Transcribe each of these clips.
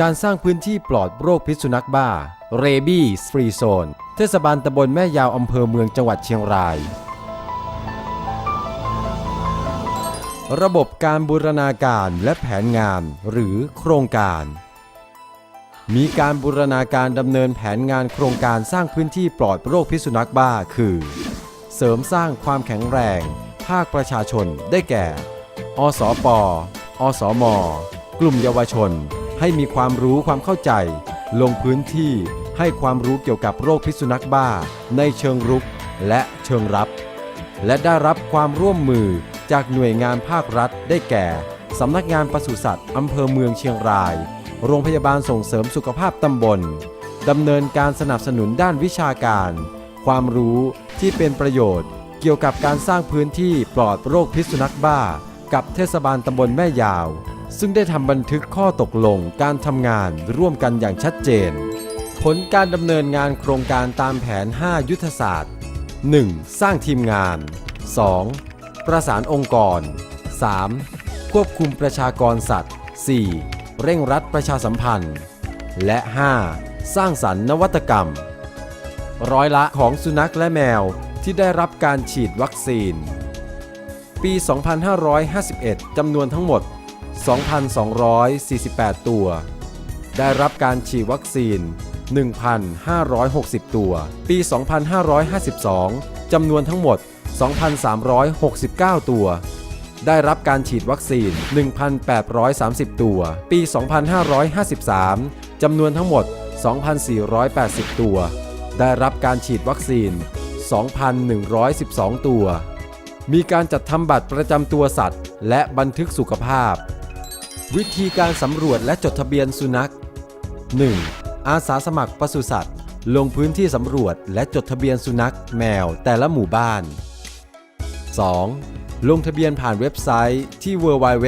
การสร้างพื้นที่ปลอดโรคพิษสุนัขบ้า เรบี้ฟรีโซน เทศบาลตำบลแม่ยาวอำเภอเมืองจังหวัดเชียงราย ระบบการบูรณาการและแผนงานหรือโครงการ มีการบูรณาการดำเนินแผนงานโครงการสร้างพื้นที่ปลอดโรคพิษสุนัขบ้า คือ เสริมสร้างความแข็งแรง ภาคประชาชนได้แก่ อสปอสม กลุ่มเยาวชน ให้มีความรู้ความเข้าใจ ลงพื้นที่ให้ความรู้เกี่ยวกับโรคพิษสุนัขบ้า ในเชิงรุกและเชิงรับ และได้รับความร่วมมือจากหน่วยงานภาครัฐได้แก่ สำนักงานปศุสัตว์อำเภอเมืองเชียงราย โรงพยาบาลส่งเสริมสุขภาพตำบลดำเนินการสนับสนุนด้านวิชาการ ความรู้ที่เป็นประโยชน์ เกี่ยวกับการสร้างพื้นที่ปลอดโรคพิษสุนัขบ้า กับเทศบาลตำบลแม่ยาว ซึ่งได้ทำบันทึกข้อตกลงการทำงานร่วมกันอย่างชัดเจน ผลการดำเนินงานโครงการตามแผน 5 ยุทธศาสตร์ 1. สร้างทีมงาน 2. ประสานองค์กร 3. ควบคุมประชากรสัตว์ 4. เร่งรัดประชาสัมพันธ์ และ 5. สร้างสรรค์นวัตกรรม ร้อยละของสุนัขและแมวที่ได้รับการฉีดวัคซีน ปี 2551 จำนวนทั้งหมด 2,248 ตัว ได้รับการฉีดวัคซีน 1,560 ตัว ปี 2552 จำนวนทั้งหมด 2,369 ตัว ได้รับการฉีดวัคซีน 1,830 ตัว ปี 2553 จำนวนทั้งหมด 2,480 ตัว ได้รับการฉีดวัคซีน 2,112 ตัว มีการจัดทำบัตรประจำตัวสัตว์ และบันทึกสุขภาพ วิธีการสำรวจและจดทะเบียนสุนัข 1. อาสาสมัครปศุสัตว์ ลงพื้นที่สำรวจและจดทะเบียนสุนัขแมวแต่ละหมู่บ้าน 2. ลงทะเบียนผ่านเว็บไซต์ที่ www.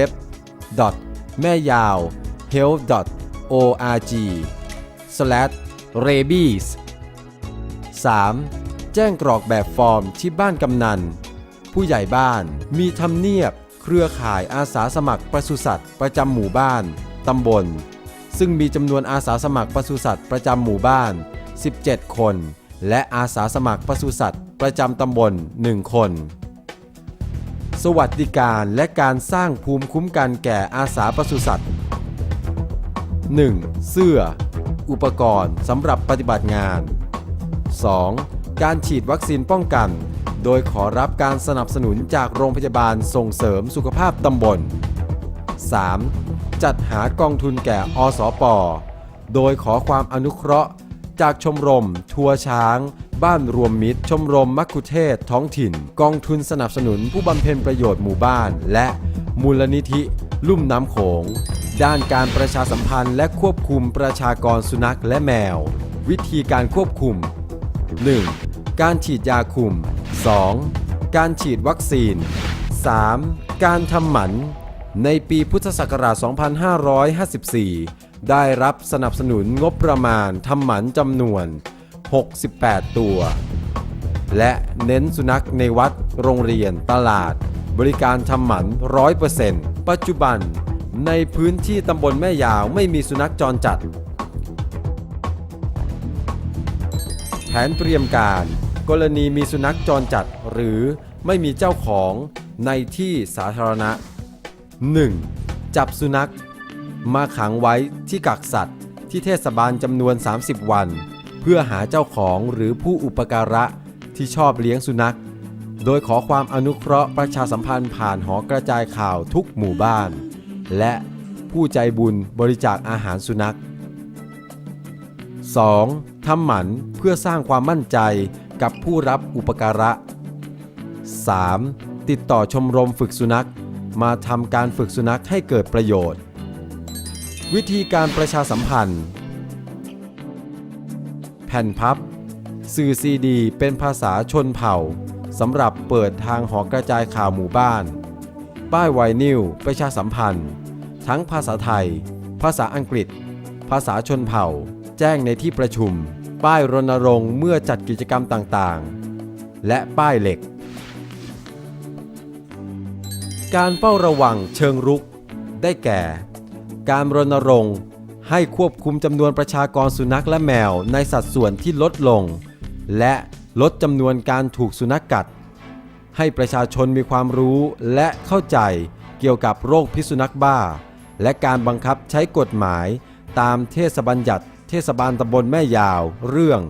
แม่ยาว health org rabies 3. แจ้งกรอกแบบฟอร์มที่บ้านกำนัน ผู้ใหญ่บ้านมีทำเนียบ เครือข่ายอาสาสมัครปศุสัตว์ประจำหมู่บ้าน ตำบล ซึ่งมีจำนวนอาสาสมัครปศุสัตว์ประจำหมู่บ้าน 17 คน และอาสาสมัครปศุสัตว์ประจำตำบล 1 คน สวัสดิการและการสร้างภูมิคุ้มกันแก่อาสาปศุสัตว์ 1. เสื้อ อุปกรณ์สำหรับปฏิบัติงาน 2. การฉีดวัคซีนป้องกัน โดยขอรับการสนับสนุนจากโรงพยาบาลส่งเสริมสุขภาพตำบล 3. จัดหากองทุนแก่อสปโดยขอความอนุเคราะห์ จากชมรม ทัวช้าง บ้านรวมมิตร ชมรมมัคคุเทศท้องถิ่น กองทุนสนับสนุนผู้บำเพ็ญประโยชน์หมู่บ้าน และมูลนิธิ ลุ่มน้ำโขง ด้านการประชาสัมพันธ์และควบคุมประชากรสุนัขและแมว วิธีการควบคุม 1. การฉีดยาคุม 2. การฉีดวัคซีน 3. การทำหมัน ในปีพุทธศักราช 2554 ได้รับสนับสนุนงบประมาณทำหมันจำนวน 68 ตัว และเน้นสุนัขในวัด โรงเรียน ตลาด บริการทำหมัน 100%ปัจจุบัน ในพื้นที่ตำบลแม่ยาวไม่มีสุนัขจรจัด แผนเตรียมการ กรณีมีสุนัขจรจัดหรือไม่มีเจ้าของในที่สาธารณะ 1. จับสุนัข มาขังไว้ที่กักสัตว์ ที่เทศบาลจำนวน 30 วัน เพื่อหาเจ้าของหรือผู้อุปการะที่ชอบเลี้ยงสุนัข โดยขอความอนุเคราะห์ประชาสัมพันธ์ผ่านหอกระจายข่าวทุกหมู่บ้าน และผู้ใจบุญบริจาคอาหารสุนัข 2. ทำหมันเพื่อสร้างความมั่นใจ กับผู้รับอุปการะ 3. ติดต่อชมรมฝึกสุนัข มาทำการฝึกสุนัขให้เกิดประโยชน์ วิธีการประชาสัมพันธ์ แผ่นพับ สื่อซีดี เป็นภาษาชนเผ่าสำหรับเปิดทางหอกระจายข่าวหมู่บ้าน ป้ายไวนิลประชาสัมพันธ์ ทั้งภาษาไทย ภาษาอังกฤษ ภาษาชนเผ่า แจ้งในที่ประชุม ป้ายรณรงค์เมื่อจัดกิจกรรมต่างๆ และป้ายเหล็ก การเฝ้าระวังเชิงรุก ได้แก่ การรณรงค์ให้ควบคุมจำนวนประชากรสุนัขและแมวในสัดส่วนที่ลดลง และลดจำนวนการถูกสุนัขกัด ให้ประชาชนมีความรู้และเข้าใจเกี่ยวกับโรคพิษสุนัขบ้า และการบังคับใช้กฎหมายตามเทศบัญญัติ เทศบาลตำบลแม่ยาว เรื่อง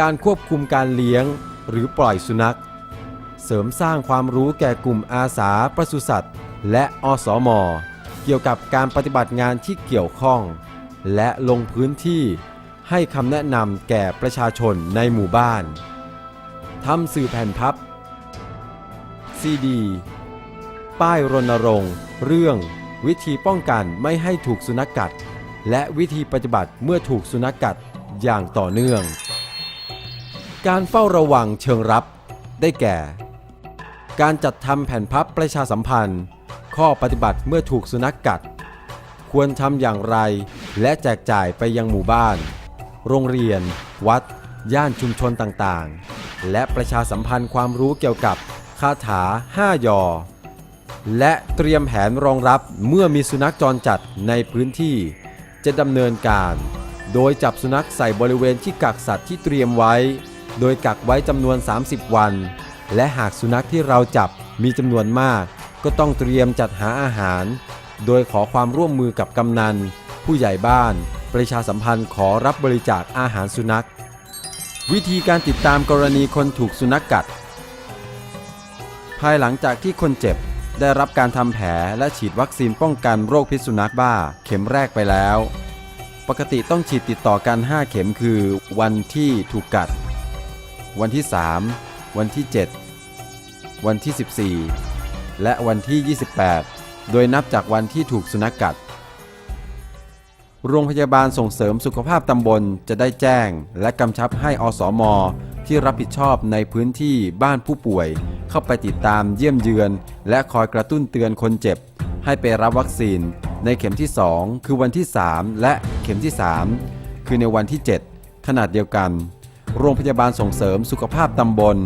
การควบคุมการเลี้ยง หรือปล่อยสุนัข เสริมสร้างความรู้แก่กลุ่มอาสาปศุสัตว์ และอสมเกี่ยวกับการปฏิบัติงานที่เกี่ยวข้อง และลงพื้นที่ให้คำแนะนำแก่ประชาชนในหมู่บ้านทำสื่อแผ่นพับ ซีดี ป้ายรณรงค์ เรื่อง วิธีป้องกันไม่ให้ถูกสุนัขกัด และวิธีปฏิบัติเมื่อถูกสุนัขกัดอย่างต่อเนื่อง การเฝ้าระวังเชิงรับได้แก่ การจัดทำแผ่นพับประชาสัมพันธ์ ข้อปฏิบัติเมื่อถูกสุนัขกัด ควรทำอย่างไร และแจกจ่ายไปยังหมู่บ้าน โรงเรียน วัด ย่านชุมชนต่างๆ และประชาสัมพันธ์ความรู้เกี่ยวกับคาถา5ยอและเตรียมแผนรองรับเมื่อมีสุนัขจรจัดในพื้นที่ จะดำเนินการ โดยจับสุนัขใส่บริเวณที่กักสัตว์ที่เตรียมไว้ โดยกักไว้จำนวน 30 วัน และหากสุนัขที่เราจับมีจำนวนมาก ก็ต้องเตรียมจัดหาอาหาร โดยขอความร่วมมือกับกำนัน ผู้ใหญ่บ้าน ประชาสัมพันธ์ขอรับบริจาคอาหารสุนัข วิธีการติดตามกรณีคนถูกสุนัขกัด ภายหลังจากที่คนเจ็บ ได้รับการทำแผลและฉีดวัคซีนป้องกันโรคพิษสุนัขบ้า เข็มแรกไปแล้ว ปกติต้องฉีดติดต่อกัน 5 เข็มคือ วันที่ถูกกัด วันที่ 3 วันที่ 7 วันที่ 14 และวันที่ 28 โดยนับจากวันที่ถูกสุนัขกัด โรงพยาบาลส่งเสริมสุขภาพตำบลจะได้แจ้ง และกำชับให้อสม ที่รับผิดชอบในพื้นที่บ้านผู้ป่วย เข้าไปติดตามเยี่ยมเยือน และคอยกระตุ้นเตือนคนเจ็บ ให้ไปรับวัคซีน ในเข็มที่ 2 คือวันที่ 3 และเข็มที่ 3 คือในวันที่ 7 ขนาดเดียวกัน โรงพยาบาลส่งเสริมสุขภาพตำบล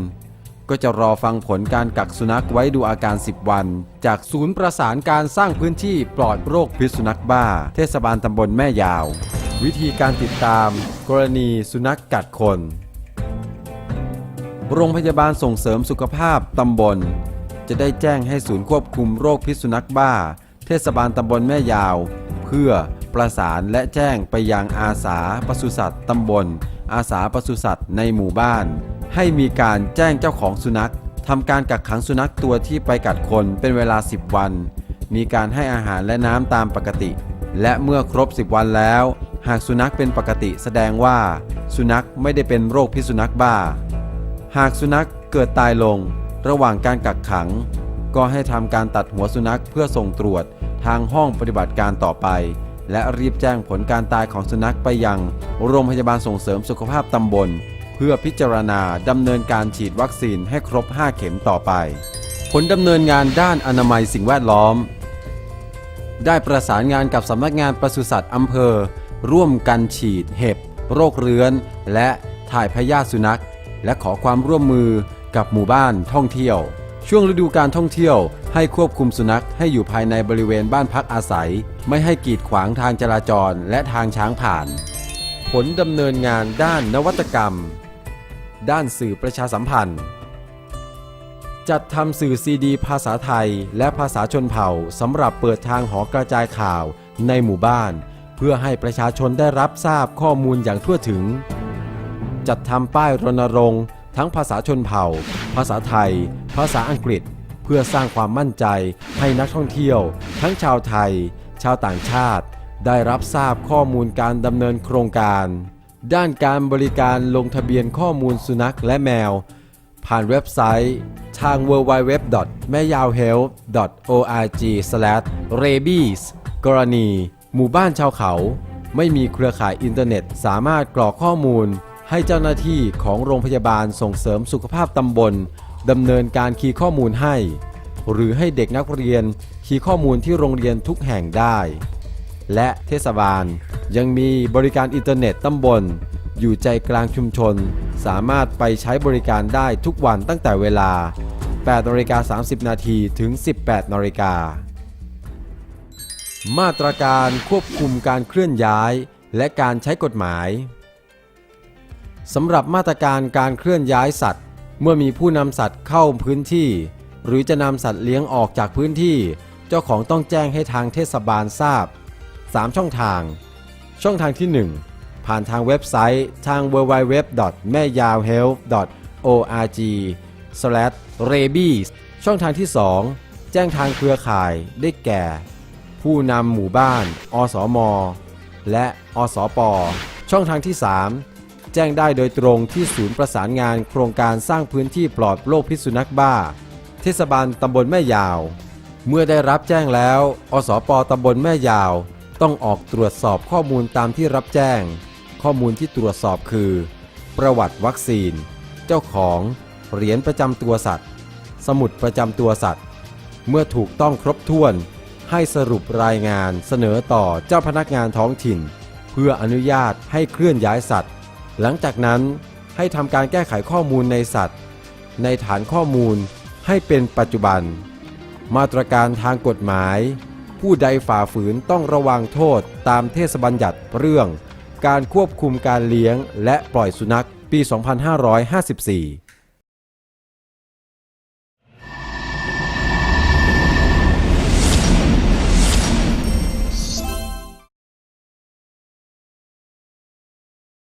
ก็จะรอฟังผลการกักสุนัขไว้ดูอาการ 10 วัน จากศูนย์ประสานการสร้างพื้นที่ปลอดโรคพิษสุนัขบ้า เทศบาลตำบลแม่ยาว วิธีการติดตาม กรณีสุนัขกัดคน โรงพยาบาลส่งเสริมสุขภาพตำบล จะได้แจ้งให้ศูนย์ควบคุมโรคพิษสุนัขบ้า เทศบาลตำบลแม่ยาว เพื่อประสานและแจ้งไปยังอาสาปศุสัตว์ตำบล อาสาปศุสัตว์ในหมู่บ้าน ให้มีการแจ้งเจ้าของสุนัขทำการกักขังสุนัขตัวที่ไปกัดคนเป็นเวลา 10 วัน มีการให้อาหารและน้ำตามปกติ และเมื่อครบ 10 วันแล้ว หากสุนัขเป็นปกติแสดงว่า สุนัขไม่ได้เป็นโรคพิษสุนัขบ้า หากสุนัขเกิดตายลง ระหว่างการกักขัง ก็ให้ทำการตัดหัวสุนัขเพื่อส่งตรวจทางห้องปฏิบัติการต่อไป และรีบแจ้งผลการตายของสุนัขไปยัง โรงพยาบาลส่งเสริมสุขภาพตำบล เพื่อพิจารณาดำเนินการฉีดวัคซีนให้ครบ 5 เข็มต่อไป ผลดำเนินงานด้านอนามัยสิ่งแวดล้อม ได้ประสานงานกับสำนักงานปศุสัตว์อำเภอ ร่วมกันฉีด เห็บ โรคเรื้อน และถ่ายพยาธิสุนัข และขอความร่วมมือกับหมู่บ้านท่องเที่ยว ช่วงฤดูการท่องเที่ยวให้ควบคุมสุนัขให้อยู่ภายในบริเวณบ้านพักอาศัย ไม่ให้กีดขวางทางจราจรและทางช้างผ่าน ผลดำเนินงานด้านนวัตกรรม ด้านสื่อประชาสัมพันธ์ จัดทำสื่อซีดี ภาษาไทย และภาษาชนเผ่าสำหรับเปิดทางหอกระจายข่าวในหมู่บ้าน เพื่อให้ประชาชนได้รับทราบข้อมูลอย่างทั่วถึง จัดทำป้ายรณรงค์ทั้งภาษาชนเผ่า ภาษาไทย ภาษาอังกฤษ เพื่อสร้างความมั่นใจให้นักท่องเที่ยว ทั้งชาวไทย ชาวต่างชาติ ได้รับทราบข้อมูลการดำเนินโครงการ ด้านการบริการลงทะเบียนข้อมูลสุนัขและแมว ผ่านเว็บไซต์ ทาง w w w m a y a o h e a l t h o r g r a b i e s กรณี หมู่บ้านชาวเขา ไม่มีเครือข่ายอินเทอร์เน็ต สามารถกรอกข้อมูล ให้เจ้าหน้าที่ของโรงพยาบาลส่งเสริมสุขภาพตำบลดำเนินการคีย์ข้อมูลให้ หรือให้เด็กนักเรียนคีย์ข้อมูลที่โรงเรียนทุกแห่งได้ และเทศบาลยังมีบริการอินเทอร์เน็ตตำบล อยู่ใจกลางชุมชน สามารถไปใช้บริการได้ทุกวันตั้งแต่เวลา8นาฬิกา30 นาทีถึง 18นาฬิกามาตรการควบคุมการเคลื่อนย้าย และการใช้กฎหมาย สำหรับมาตรการการเคลื่อนย้ายสัตว์ เมื่อมีผู้นำสัตว์เข้าพื้นที่ หรือจะนำสัตว์เลี้ยงออกจากพื้นที่ เจ้าของต้องแจ้งให้ทางเทศบาลทราบ 3 ช่องทาง ช่องทางที่ 1 ผ่านทางเว็บไซต์ทาง www. แม่ยาว health.org rabies ช่องทางที่ 2 แจ้งทางเครือข่ายได้แก่ ผู้นำหมู่บ้าน อสมและ อสปช่องทางที่ 3 จ้งได้โดยตรงที่ศูนย์ประสานงานโครงการสร้างพื้นที่ปลอดโรคพิษสุนัขบ้า เทศบาลตำบลแม่ยาว เมื่อได้รับแจ้งแล้ว อสปตำบลแม่ยาว ต้องออกตรวจสอบข้อมูลตามที่รับแจ้ง ข้อมูลที่ตรวจสอบคือ ประวัติวัคซีน เจ้าของเหรียญประจำตัวสัตว์ สมุดประจำตัวสัตว์ เมื่อถูกต้องครบถ้วน ให้สรุปรายงานเสนอต่อเจ้าพนักงานท้องถิ่น เพื่ออนุญาตให้เคลื่อนย้ายสัตว์ หลังจากนั้นให้ทำการแก้ไขข้อมูลในสัตว์ ในฐานข้อมูลให้เป็นปัจจุบัน มาตรการทางกฎหมาย ผู้ใดฝ่าฝืนต้องระวังโทษตามเทศบัญญัติเรื่อง การควบคุมการเลี้ยงและปล่อยสุนัขปี 2554